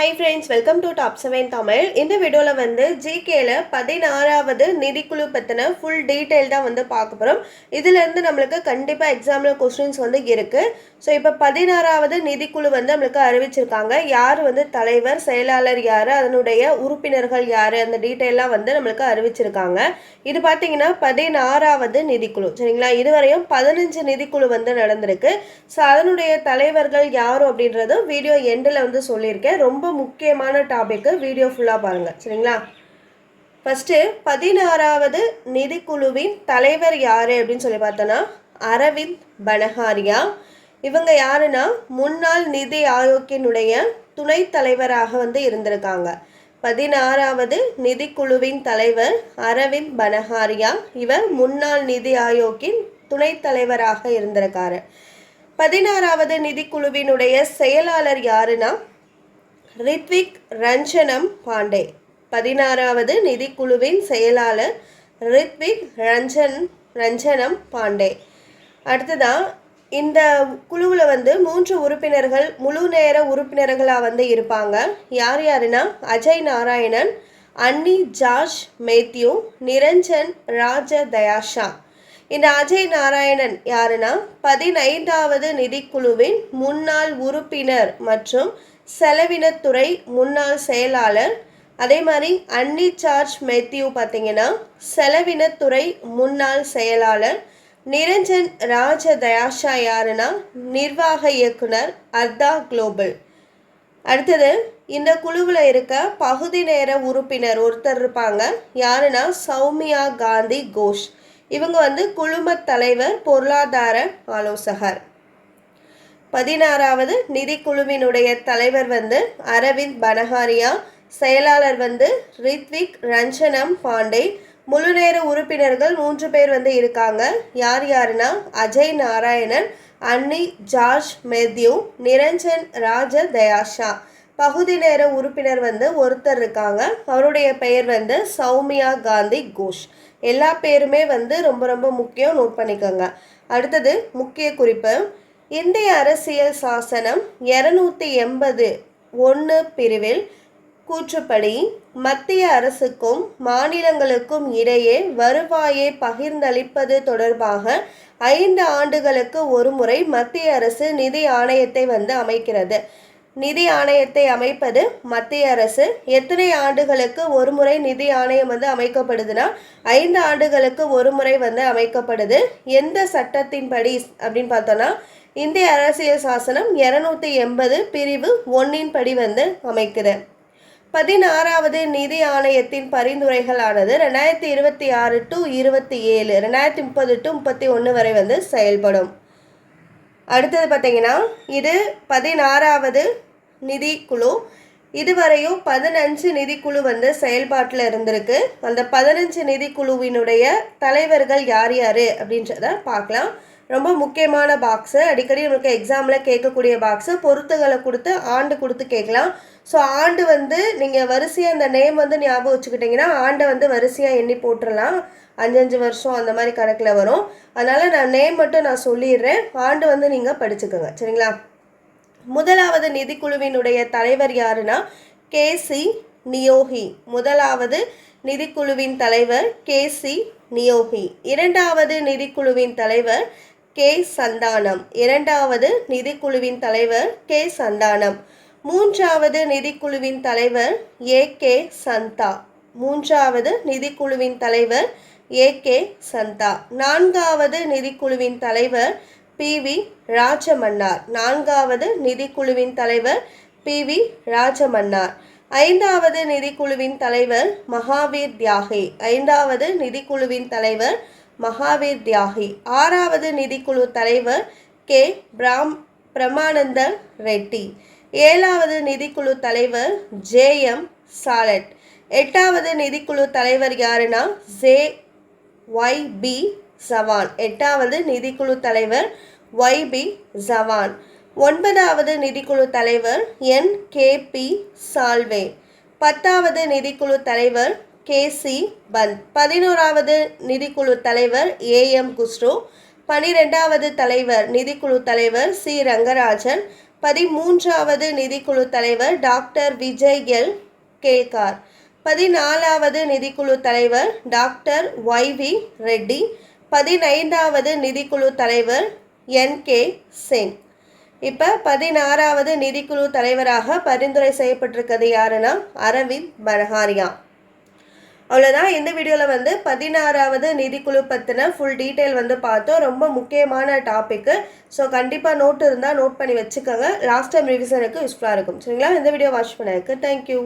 Hi friends welcome to top seven Tamil இந்த வீடியோவில் வந்து ஜிகேல பதினாறாவது நிதிக்குழு பற்றின ஃபுல் டீட்டெயில் தான் வந்து பார்க்க போகிறோம் இதுலேருந்து நம்மளுக்கு கண்டிப்பாக எக்ஸாமில் கொஸ்டின்ஸ் வந்து இருக்குது ஸோ இப்போ பதினாறாவது நிதிக்குழு வந்து நம்மளுக்கு அறிவிச்சிருக்காங்க. யார் வந்து தலைவர் செயலாளர் யார் அதனுடைய உறுப்பினர்கள் யார் அந்த டீட்டெயிலாக வந்து நம்மளுக்கு அறிவிச்சிருக்காங்க. இது பார்த்தீங்கன்னா பதினாறாவது நிதிக்குழு. சரிங்களா? இதுவரையும் பதினஞ்சு நிதிக்குழு வந்து நடந்திருக்கு. ஸோ அதனுடைய தலைவர்கள் யாரும் அப்படின்றதும் வீடியோ எண்டில் வந்து சொல்லியிருக்கேன். ரொம்ப முக்கியமான டாபிக்கு வீடியோ ஃபுல்லாக பாருங்கள் சரிங்களா? ஃபஸ்ட்டு பதினாறாவது நிதிக்குழுவின் தலைவர் யார் அப்படின்னு சொல்லி பார்த்தோன்னா அரவிந்த் பனஹாரியா. இவங்க யாருன்னா முன்னாள் நிதி ஆயோக்கினுடைய துணைத் தலைவராக வந்து இருந்திருக்காங்க. பதினாறாவது நிதிக்குழுவின் தலைவர் அரவிந்த் பனஹாரியா. இவர் முன்னாள் நிதி ஆயோக்கின் துணைத் தலைவராக இருந்திருக்காரு. பதினாறாவது நிதிக்குழுவினுடைய செயலாளர் யாருன்னா ரித்விக் ரஞ்சனம் பாண்டே. பதினாறாவது நிதிக்குழுவின் செயலாளர் ரித்விக் ரஞ்சன் ரஞ்சனம் பாண்டே. அடுத்ததான் இந்த குழுவில் வந்து மூன்று உறுப்பினர்கள் முழு நேர உறுப்பினர்களாக வந்து இருப்பாங்க. யார் யாருன்னா Ajay Narayanan Annie George Mathew Niranjan Raja தயாஷா இந்த அஜய் நாராயணன் யாருன்னா பதினைந்தாவது நிதிக்குழுவின் முன்னாள் உறுப்பினர் மற்றும் செலவினத்துறை முன்னாள் செயலாளர் அதே மாதிரி அன்னி சார்ஜ் மேத்யூ பார்த்தீங்கன்னா செலவினத்துறை முன்னாள் செயலாளர் நிரஞ்சன் ராஜ தயாஷா யாருன்னா நிர்வாக இயக்குனர் அர்தா குளோபல். அடுத்தது இந்த குழுவில் இருக்க பகுதி நேர உறுப்பினர் ஒருத்தர் இருப்பாங்க. யாருன்னா சௌமியா காந்தி கோஷ். இவங்க வந்து குழும தலைவர் பொருளாதார ஆலோசகர். பதினாறாவது நிதிக்குழுவினுடைய தலைவர் வந்து அரவிந்த் பனஹாரியா செயலாளர் வந்து ரித்விக் ரஞ்சனம் பாண்டே. முழுநேர உறுப்பினர்கள் மூன்று பேர் வந்து இருக்காங்க. யார் யாருன்னா Ajay Narayanan Annie George Mathew Niranjan Raja தயாஷா பகுதி நேர உறுப்பினர் வந்து ஒருத்தர் இருக்காங்க. அவருடைய பெயர் வந்து சௌமியா காந்தி கோஷ். எல்லா பேருமே வந்து ரொம்ப ரொம்ப முக்கியம் நோட் பண்ணிக்கோங்க. அடுத்தது முக்கிய குறிப்பு. இந்திய அரசியல் சாசனம் இரநூத்தி எண்பது ஒன்று பிரிவில் கூற்றுப்படி மத்திய அரசுக்கும் மாநிலங்களுக்கும் இடையே வருவாயை பகிர்ந்தளிப்பது தொடர்பாக ஐந்து ஆண்டுகளுக்கு ஒருமுறை மத்திய அரசு நிதி ஆணையத்தை வந்து அமைக்கிறது. நிதி ஆணையத்தை அமைப்பது மத்திய அரசு எத்தனை ஆண்டுகளுக்கு ஒரு முறை நிதி ஆணையம் வந்து அமைக்கப்படுதுன்னா ஐந்து ஆண்டுகளுக்கு ஒரு முறை வந்து அமைக்கப்படுது. எந்த சட்டத்தின்படி அப்படின்னு பார்த்தோன்னா இந்திய அரசியல் சாசனம் இரநூத்தி எண்பது பிரிவு ஒன்றின் படி வந்து அமைக்குது பதினாறாவது நிதி ஆணையத்தின் பரிந்துரைகளானது ரெண்டாயிரத்தி இருபத்தி ஆறு டு இருபத்தி ஏழு ரெண்டாயிரத்தி முப்பது டு முப்பத்தி ஒன்று வரை வந்து செயல்படும். அடுத்தது பார்த்தீங்கன்னா இது பதினாறாவது நிதிக்குழு இதுவரையும் பதினஞ்சு நிதிக்குழு வந்து செயல்பாட்டில் இருந்திருக்கு. அந்த பதினஞ்சு நிதிக்குழுவினுடைய தலைவர்கள் யார் யார் அப்படின்றத பார்க்கலாம். ரொம்ப முக்கியமான பாக்ஸு அடிக்கடி நம்மளுக்கு எக்ஸாமில் கேட்கக்கூடிய பாக்ஸு பொருத்துகளை கொடுத்து ஆண்டு கொடுத்து கேட்கலாம். ஸோ ஆண்டு வந்து நீங்கள் வரிசையாக அந்த நேம் வந்து ஞாபகம் வச்சுக்கிட்டிங்கன்னா ஆண்டை வந்து வரிசையாக எண்ணி போட்டுடலாம் அஞ்சஞ்சு வருஷம் அந்த மாதிரி கணக்கில் வரும். அதனால் நான் நேம் மட்டும் நான் சொல்லிடுறேன். ஆண்டு வந்து நீங்கள் படிச்சுக்கோங்க. சரிங்களா? முதலாவது நிதிக்குழுவினுடைய தலைவர் யாருன்னா கேசி நியோகி. முதலாவது நிதிக்குழுவின் தலைவர் கேசி நியோகி. இரண்டாவது நிதிக்குழுவின் தலைவர் கே. சந்தானம். இரண்டாவது நிதிக்குழுவின் தலைவர் கே. சந்தானம். மூன்றாவது நிதிக்குழுவின் தலைவர் ஏ. கே. சந்தா. மூன்றாவது நிதிக்குழுவின் தலைவர் ஏ. கே. சந்தா. நான்காவது நிதிக்குழுவின் தலைவர் பி. வி. ராஜமன்னார். நான்காவது நிதிக்குழுவின் தலைவர் பி. வி. ராஜமன்னார். ஐந்தாவது நிதிக்குழுவின் தலைவர் மகாவீர் தியாகி. ஐந்தாவது நிதிக்குழுவின் தலைவர் மகாவீர் தியாகி. ஆறாவது நிதிக்குழு தலைவர் கே. பிராம் பிரமானந்த ரெட்டி. ஏழாவது நிதிக்குழு தலைவர் ஜே. எம். சாலட். எட்டாவது நிதிக்குழு தலைவர் யாருன்னா ஜே. ஒய். பி. சவான். எட்டாவது நிதிக்குழு தலைவர் ஒய். பி. ஜவான் ஒன்பதாவது நிதிக்குழு தலைவர் என். கே. பி. சால்வே. பத்தாவது நிதிக்குழு தலைவர் கே சி பந்த். பதினோராவது நிதிக்குழு தலைவர் ஏ எம் குஸ்ரோ பனிரெண்டாவது தலைவர் நிதிக்குழு தலைவர் சி ரங்கராஜன். பதிமூன்றாவது நிதிக்குழு தலைவர் டாக்டர் விஜய் எல் கேல்கார். பதினாலாவது நிதிக்குழு தலைவர் டாக்டர் ஒய்வி ரெட்டி. பதினைந்தாவது நிதிக்குழு தலைவர் என் கே சிங் இப்போ பதினாறாவது நிதிக்குழு தலைவராக பரிந்துரை செய்யப்பட்டிருக்கிறது யாருன்னா அரவிந்த் பனஹாரியா. அவ்வளோதான் இந்த வீடியோவில் வந்து பதினாறாவது நிதிக்குழு பற்றின ஃபுல் டீட்டெயில் வந்து பார்த்தோம். ரொம்ப முக்கியமான டாப்பிக்கு ஸோ கண்டிப்பாக நோட் இருந்தால் நோட் பண்ணி வச்சுக்கோங்க. லாஸ்ட் டைம் ரிவிஷனுக்கு யூஸ்ஃபுல்லாக இருக்கும். சரிங்களா? இந்த வீடியோ வாட்ச் பண்ணதுக்கு தேங்க்யூ